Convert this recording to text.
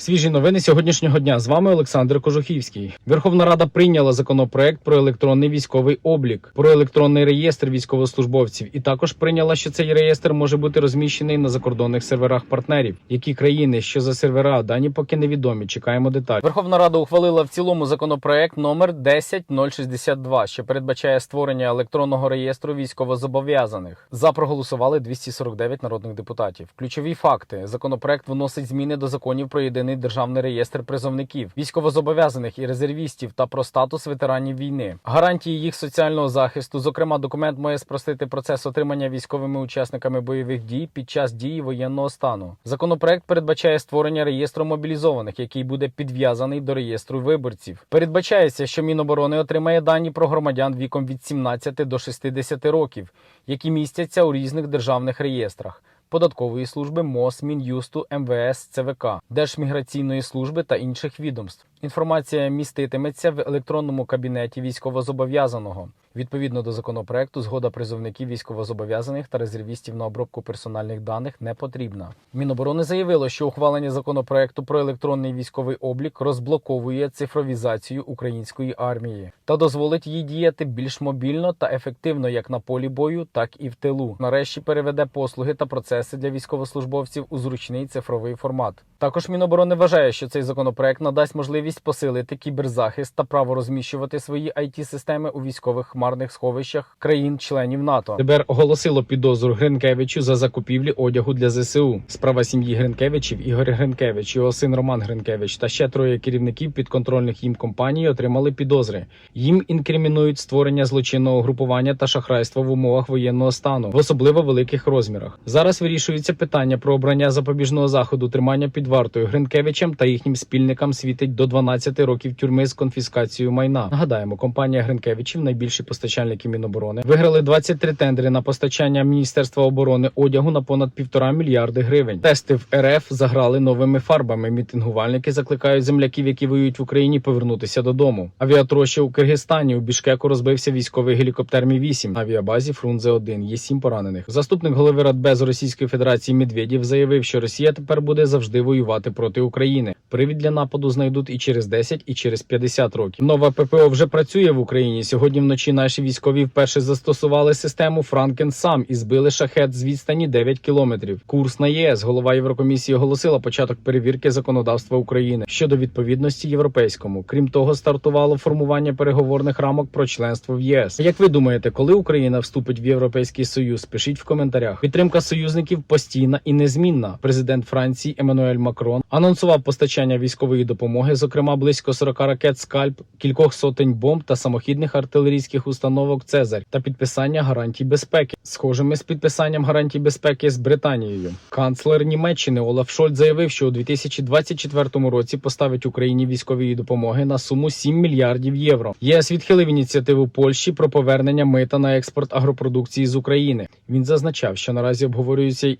Свіжі новини сьогоднішнього дня з вами Олександр Кожухівський. Верховна Рада прийняла законопроект про електронний військовий облік, про електронний реєстр військовослужбовців, і також прийняла, що цей реєстр може бути розміщений на закордонних серверах партнерів. Які країни, що за сервера, дані поки невідомі. Чекаємо деталі. Верховна Рада ухвалила в цілому законопроект номер 10062, що передбачає створення електронного реєстру військовозобов'язаних. За проголосували 249 народних депутатів. Ключові факти: законопроект вносить зміни до законів про єдиний державний реєстр призовників, військовозобов'язаних і резервістів та про статус ветеранів війни, гарантії їх соціального захисту. Зокрема, документ має спростити процес отримання військовими учасниками бойових дій під час дії воєнного стану. Законопроект передбачає створення реєстру мобілізованих, який буде підв'язаний до реєстру виборців. Передбачається, що Міноборони отримає дані про громадян віком від 17 до 60 років, які містяться у різних державних реєстрах. Податкової служби МОЗ, Мін'юсту, МВС, ЦВК, Держміграційної служби та інших відомств. Інформація міститиметься в електронному кабінеті військовозобов'язаного. Відповідно до законопроекту, згода призовників військовозобов'язаних та резервістів на обробку персональних даних не потрібна. Міноборони заявило, що ухвалення законопроекту про електронний військовий облік розблоковує цифровізацію української армії та дозволить їй діяти більш мобільно та ефективно як на полі бою, так і в тилу. Нарешті переведе послуги та процеси для військовослужбовців у зручний цифровий формат. Також Міноборони вважає, що цей законопроект надасть можливість посилити кіберзахист та право розміщувати свої it системи у військових хмарних сховищах країн-членів НАТО. ДБР оголосило підозру Гринкевичу за закупівлі одягу для ЗСУ. Справа сім'ї Гринкевичів Ігор Гринкевич, його син Роман Гринкевич та ще троє керівників підконтрольних їм компаній отримали підозри. Їм інкримінують створення злочинного групування та шахрайство в умовах воєнного стану в особливо великих розмірах. Зараз вирішується питання про обрання запобіжного заходу тримання під вартою Гринкевичем та їхнім спільникам світить до 12 років тюрми з конфіскацією майна. Нагадаємо, компанія Гринкевичів, найбільші постачальники Міноборони, виграли 23 тендери на постачання Міністерства оборони одягу на понад півтора мільярди гривень. Тести в РФ заграли новими фарбами. Мітингувальники закликають земляків, які воюють в Україні, повернутися додому. Авіатроща у Киргизстані у Бішкеку розбився військовий гелікоптер Мі 8 на авіабазі Фрунзе 1 Є сім поранених. Заступник голови Радбезу Російської Федерації Медведєв заявив, що Росія тепер буде завжди воювати проти України. Привід для нападу знайдуть і через 10, і через 50 років. Нова ППО вже працює в Україні. Сьогодні вночі наші військові вперше застосували систему Франкен сам і збили шахет з відстані 9 кілометрів. Курс на ЄС. Голова Єврокомісії оголосила початок перевірки законодавства України щодо відповідності європейському. Крім того, стартувало формування переговорних рамок про членство в ЄС. Як ви думаєте, коли Україна вступить в Європейський Союз? Пишіть в коментарях. Підтримка союзників постійна і незмінна. Президент Франції Еммануель Макрон анонсував постачання військової допомоги, зокрема близько 40 ракет скальп, кількох сотень бомб та самохідних артилерійських установок Цезарь та підписання гарантій безпеки, схожими з підписанням гарантій безпеки з Британією. Канцлер Німеччини Олаф Шольц заявив, що у 2024 році поставить Україні військової допомоги на суму 7 мільярдів євро. ЄС відхилив ініціативу Польщі про повернення мита на експорт агропродукції з України. Він зазначав, що наразі обговорюються